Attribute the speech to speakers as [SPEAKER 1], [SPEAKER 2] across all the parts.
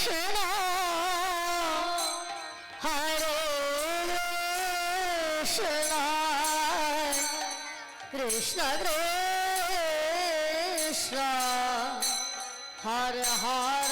[SPEAKER 1] শোনো হরে কৃষ্ণ। কৃষ্ণ কৃষ্ণ। হর হর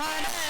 [SPEAKER 1] Hare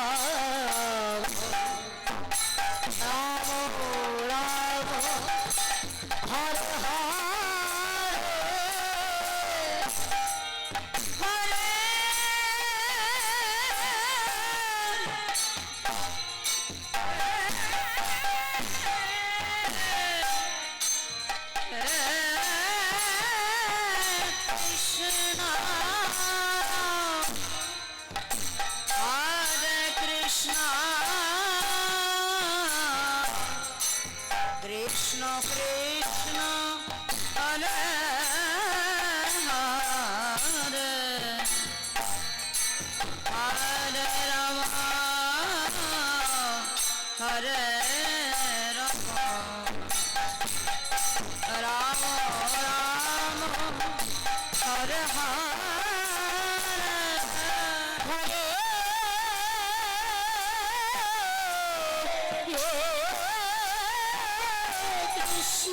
[SPEAKER 2] কৃষ্ণ হরে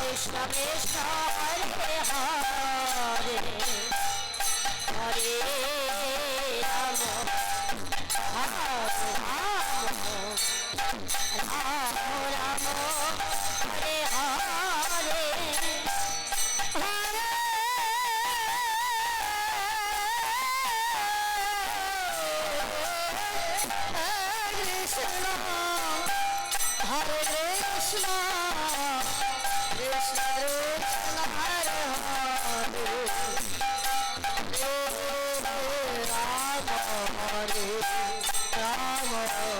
[SPEAKER 1] কৃষ্ণ কৃষ্ণ হরে হরে হরে রাম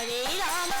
[SPEAKER 2] হরে রাম